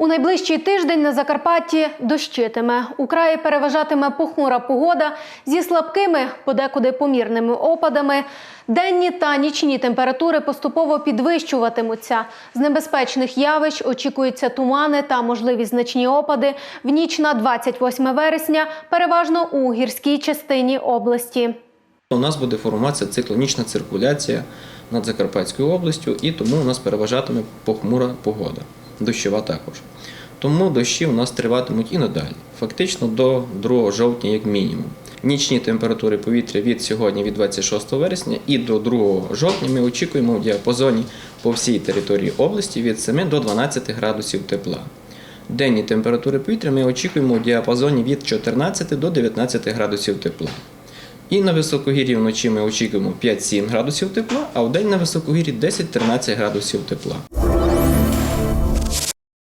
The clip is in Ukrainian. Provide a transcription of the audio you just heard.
У найближчий тиждень на Закарпатті дощитиме. У краї переважатиме похмура погода зі слабкими, подекуди помірними опадами. Денні та нічні температури поступово підвищуватимуться. З небезпечних явищ очікуються тумани та можливі значні опади в ніч на 28 вересня, переважно у гірській частині області. У нас буде формуватися циклонічна циркуляція над Закарпатською областю, і тому у нас переважатиме похмура погода, дощова також. Тому дощі у нас триватимуть і надалі, фактично до 2 жовтня, як мінімум. Нічні температури повітря від сьогодні, від 26 вересня, і до 2 жовтня ми очікуємо в діапазоні по всій території області від 7 до 12 градусів тепла. Денні температури повітря ми очікуємо в діапазоні від 14 до 19 градусів тепла. І на високогір'ї вночі ми очікуємо 5-7 градусів тепла, а в день на високогір'ї 10-13 градусів тепла.